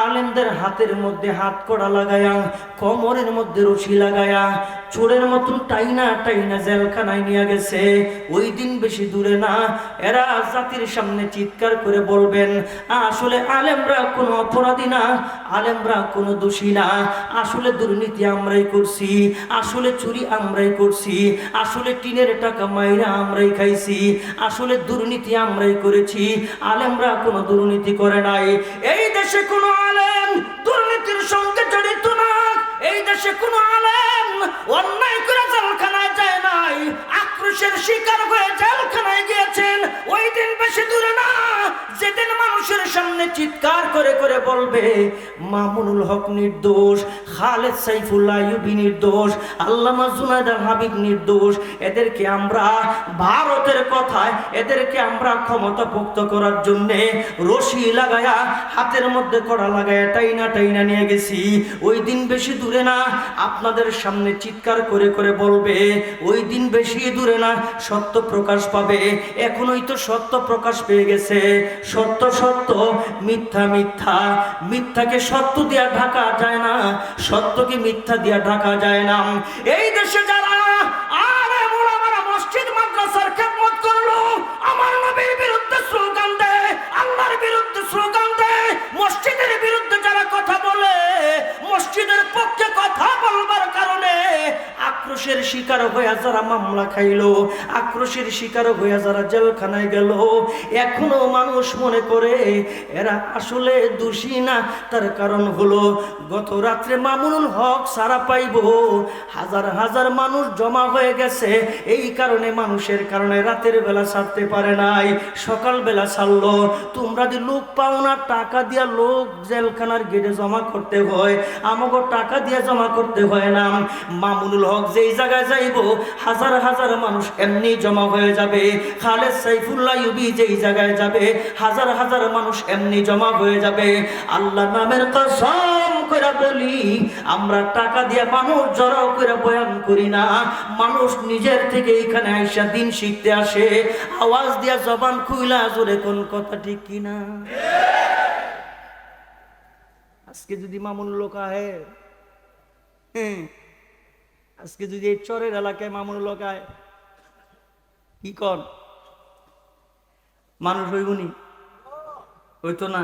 আলেমদের হাতের মধ্যে হাত কড়া লাগায়া কোমরের মধ্যে রশি লাগায়া চোরের মতন টাইনা টাইনা জেলখানায় নিয়ে গেছে। ওই দিন বেশি দূরে না, এরা জাতির সামনে চিৎকার করে বলবেন, আসলে আলেমরা কোনো অপরাধী না, আলেমরা কোনো দোষী না। আসলে দুর্নীতি আমরাই করছি, আসলে চুরি আমরাই করছি, আসলে টিনের টাকা মাইরা আমরাই খাইছি, আসলে দুর্নীতি আমরাই করেছি, আলেমরা কোনো দুর্নীতি করে নাই। এই দেশে কোনো আলেম দুর্নীতির সঙ্গে জড়িত না, এই দেশে কোনো অন্যায় করে জেলখানায় যায় নাই। আক্রোশের শিকার হয়ে জেলখানায় গিয়েছেন। ওই দিন বেশি দূরে না। যেদিন মানুষের সামনে চিৎকার করে করে বলবে, মামুনুল হক নির্দোষ, খালেদ সাইফুল্লাহ ইউবি নির্দোষ, আল্লামা জুনায়দ আল হাবিব নির্দোষ, এদেরকে আমরা ভারতের কথায় এদেরকে আমরা ক্ষমতা পোক্ত করার জন্যে রশি লাগায়া, হাতের মধ্যে কড়া লাগায়া টাইনা টাইনা নিয়ে গেছি। ওই দিন বেশি দূরে না, আপনাদের সামনে চিৎকার করে করে বলবে, ওই দিন বেশি দূরে না, সত্য প্রকাশ পাবে। এখনই তো সত্য প্রকাশ পেয়ে গেছে। সত্য সত্য, মিথ্যা মিথ্যা। মিথ্যাকে সত্য দিয়া ঢাকা যায় না, সত্যকে মিথ্যা দিয়া ঢাকা যায় না। এই দেশে শিকার হয়ে যারা মামলা খাইলো, আক্রোশের শিকার হয়ে যারা জেলখানায় গেল, এখনও মানুষ মনে করে এরা আসলে দোষী না, তার কারণ হলো গত রাত্রে মামুনুল হক সারা পাইব, হাজার হাজার মানুষ জমা হয়ে গেছে, এই কারণে মানুষের কারণে রাতের বেলা ছাড়তে পারে নাই, সকাল বেলা ছাড়লো, তোমরা যে লোক পাও না, টাকা দিয়া লোক জেলখানার গেটে জমা করতে হয় আমাকে টাকা দিয়ে জমা করতে হয় না, মামুনুল হক যেই জায়গায় যাইব, হাজার হাজার মানুষ এমনি জমা হয়ে যাবে। খালেদ সাইফুল্লাহ ইউবি যেই জায়গায় যাবে, হাজার হাজার মানুষ এমনি জমা হয়ে যাবে। আল্লাহ নামের কসম করে বলি, আমরা টাকা দিয়ে মানুষ জড়াও করে বয়ান করি না। মানুষ নিজের থেকে এখানে আইসা দিন শিখতে আসে। আওয়াজ দিয়া জবান খুইলা, জোরে কোন কথা ঠিক কিনা? আজকে যদি মামুন লোক আহে হ্যাঁ আজকে যদি এই চরের এলাকায় মামুন লোকায় কি কর? মানুষ হইবনি হইতো না?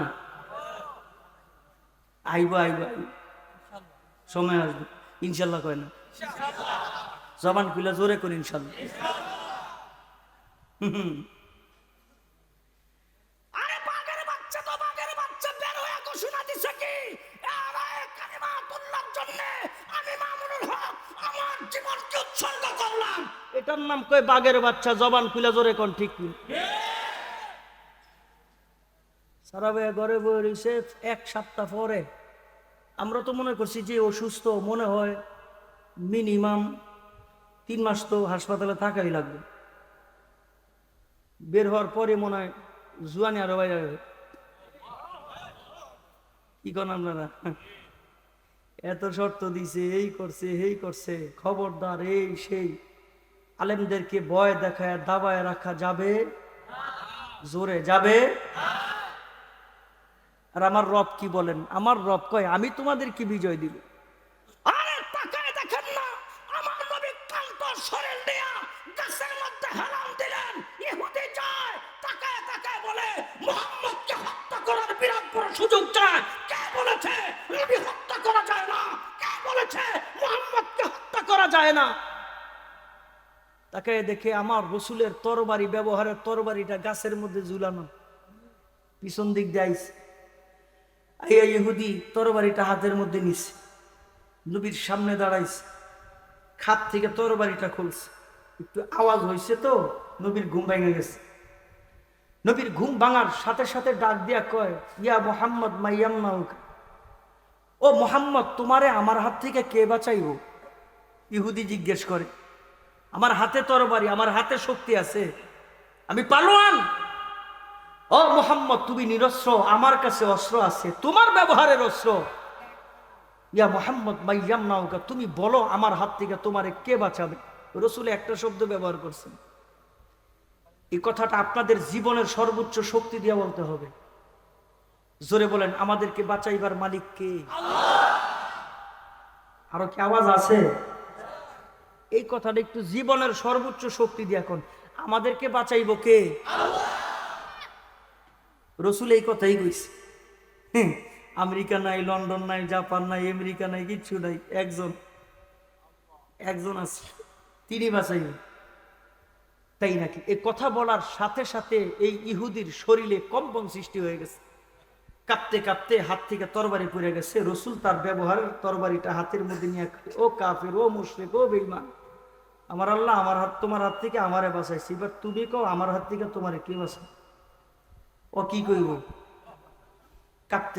আইব আইব সময় আসবে। ইনশাল্লাহ কয় না। জবান খুলে জোরে করি ইনশাল্লাহ। হুম। জীবনকে উৎসর্গ করলাম। এটার নাম কই বাঘের বাচ্চা, জবান খুলে জোরে কোন ঠিক কি সারা ভাইয়া ঘরে বয়ে রয়েছে এক সপ্তাহ পরে। আমরা তো মনে করছি যে অসুস্থ, মনে হয় মিনিমাম তিন মাস তো হাসপাতালে থাকাই লাগবে। বের হওয়ার পরে মনে হয় জুয়ানি আরও বাইরে কি করেন আপনারা? এত শর্ত দিছে, এই করছে এই করছে, খবরদার এই সেই। আলেমদেরকে ভয় দেখায়, দাবায় রাখা যাবে? জোরে যাবে? আর আমার রব কি বলেন? আমার রব কয়, আমি তোমাদের কি বিজয় দিব? সুযোগ চায় কে বলেছে নবী হত্যা করা যায় না কে বলেছে মুহাম্মদকে হত্যা করা যায় না। তাকে দেখে আমার রসুলের তরবারি, ব্যবহারের তরবারিটা গাছের মধ্যে ঝুলানো। পিছন দিক দিয়ে তরবারিটা হাতের মধ্যে নিছে। নবীর সামনে দাঁড়াইছে। খাত থেকে তরবারিটা খুলছে। একটু আওয়াজ হয়েছে তো, নবীর ঘুম ভেঙে গেছে। নবীর ঘুম ভাঙার সাথে সাথে ডাক দিয়া কয়, ইয়া মোহাম্মদ মাইয়াম্মা ও মোহাম্মদ, তোমারে আমার হাত থেকে কে বাঁচাইব? ইহুদি জিজ্ঞেস করে আমার হাতে তরবারি আমার হাতে শক্তি আছে আমি পালোয়ান? ও মোহাম্মদ তুমি নিরস্ত্র আমার কাছে অস্ত্র আছে তোমার ব্যবহারের অস্ত্র। ইয়া মোহাম্মদ মাইয়াম নাউকা তুমি বলো আমার হাত থেকে তোমারে কে বাঁচাবে? রসুল একটা শব্দ ব্যবহার করছেন। এই কথাটা আপনাদের জীবনের সর্বোচ্চ শক্তি দিয়ে বলতে হবে। জোরে বলেন আমাদেরকে বাঁচাইবার মালিক কে? আরও কি আওয়াজ আছে? এই কথাটা একটু জীবনের সর্বোচ্চ শক্তি দিয়ে এখন। আমাদেরকে বাঁচাইব কে? রসুল এই কথাই কইছে। আমেরিকা নাই, লন্ডন নাই, জাপান নাই, আমেরিকা নাই, কিচ্ছু নাই, একজন। একজন আছে, তিনি বাঁচাইবে। তাই নাকি? এই কথা বলার সাথে সাথে এই ইহুদির শরীরে কম্পন সৃষ্টি হয়ে গেছে। কাঁপতে কাঁপতে হাত থেকে তরবারি পড়ে গেছে। রসুল তার ব্যবহারের তরবারিটা হাতের মধ্যে নিয়ে ও কাফের, ও মুশ্রিক, ও বেইমান আমার আল্লাহ আমার হাত তোমার হাত থেকে আমারে বাঁচাইছি। এবার তুমি কো আমার হাত থেকে তোমারে কে বাঁচাই ও কি কইব? কাঁপতে